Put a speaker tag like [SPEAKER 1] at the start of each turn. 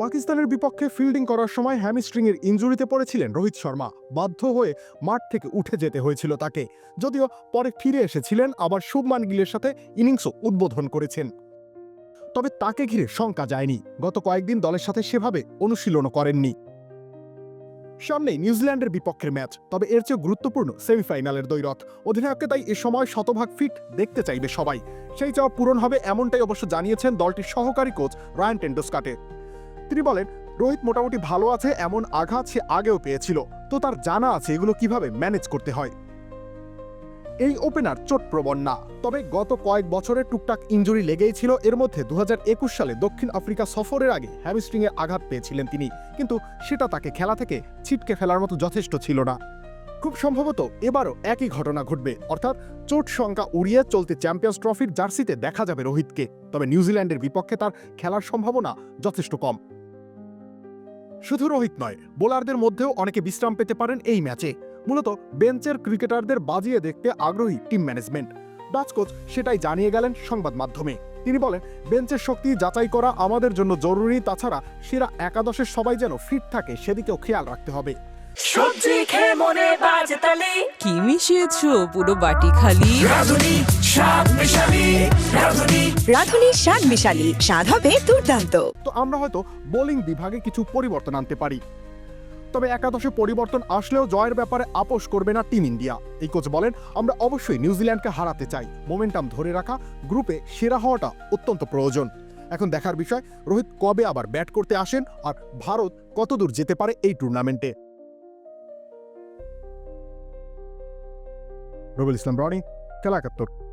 [SPEAKER 1] পাকিস্তানের বিপক্ষে ফিল্ডিং করার সময় হ্যামিস্ট্রিংয়ের ইঞ্জুরিতে পড়েছিলেন রোহিত শর্মা। বাধ্য হয়ে মাঠ থেকে উঠে যেতে হয়েছিল তাকে। যদিও পরে ফিরে এসেছিলেন, আবার শুভমান গিলের সাথে ইনিংসও উদ্বোধন করেছেন। তবে তাকে ঘিরে শঙ্কা যায়নি। গত কয়েকদিন দলের সাথে সেভাবে অনুশীলনও করেননি। সামনেই নিউজিল্যান্ডের বিপক্ষের ম্যাচ, তবে এর চেয়ে গুরুত্বপূর্ণ সেমিফাইনালের দৈরথ অধিনায়ককে তাই এ সময় শতভাগ ফিট দেখতে চাইবে সবাই। সেই চাওয়া পূরণ হবে এমনটাই অবশ্য জানিয়েছেন দলটির সহকারী কোচ রায়ান টেন্ডোস্কাটে তিনি বলেন, রোহিত মোটামুটি ভালো আছে, এমন আঘাত সে আগেও পেয়েছিল। তো তার জানা আছে এগুলো কীভাবে ম্যানেজ করতে হয়। এই ওপেনার চোটপ্রবণ না, তবে গত কয়েক বছরের টুকটাক ইঞ্জুরি লেগেই ছিল। এর মধ্যে দু হাজার একুশ সালে দক্ষিণ আফ্রিকা সফরের আগে হ্যামিস্ট্রিংয়ে আঘাত পেয়েছিলেন তিনি, কিন্তু সেটা তাকে খেলা থেকে ছিটকে ফেলার মতো যথেষ্ট ছিল না। খুব সম্ভবত এবারও একই ঘটনা ঘটবে, অর্থাৎ চোট সংখ্যা উড়িয়ে চলতে চ্যাম্পিয়ন্স ট্রফির জার্সিতে দেখা যাবে রোহিতকে। তবে নিউজিল্যান্ডের বিপক্ষে তার খেলার সম্ভাবনা যথেষ্ট কম। শুধু রোহিত নয় বোলারদের মধ্যেও অনেকে বিশ্রাম পেতে পারেন এই ম্যাচে। মূলত বেঞ্চের ক্রিকেটারদের বাজিয়ে দেখতে আগ্রহী টিম ম্যানেজমেন্ট। ডাচ কোচ সেটাই জানিয়ে গেলেন সংবাদ মাধ্যমে। তিনি বলেন বেঞ্চের শক্তি যাচাই করা আমাদের জন্য জরুরি তাছাড়া সেরা একাদশের সবাই যেন ফিট থাকে সেদিকেও খেয়াল রাখতে হবে।
[SPEAKER 2] সবজি খেয়ে মনে বাজে তালি।
[SPEAKER 3] কি মিশিয়েছো পুরো বাটি খালি?
[SPEAKER 2] রাধুনি শাক মিশালি। রাধুনি
[SPEAKER 4] রাঁধুনি শাক মিশালি স্বাদ হবে দুর্দান্ত।
[SPEAKER 1] তো আমরা হয়তো বোলিং বিভাগে কিছু পরিবর্তন আনতে পারি। তবে একাদশে পরিবর্তন আসলেও জয়ের ব্যাপারে আপোষ করবে না টিম ইন্ডিয়া। এই কোচ বলেন, আমরা অবশ্যই নিউজিল্যান্ডকে হারাতে চাই। মোমেন্টাম ধরে রাখা, গ্রুপে সেরা হওয়াটা অত্যন্ত প্রয়োজন। এখন দেখার বিষয়, রোহিত কবে আবার ব্যাট করতে আসেন আর ভারত কতদূর যেতে পারে এই টুর্নামেন্টে? রবিল ইসলাম, রনি, খেলা একাত্তর।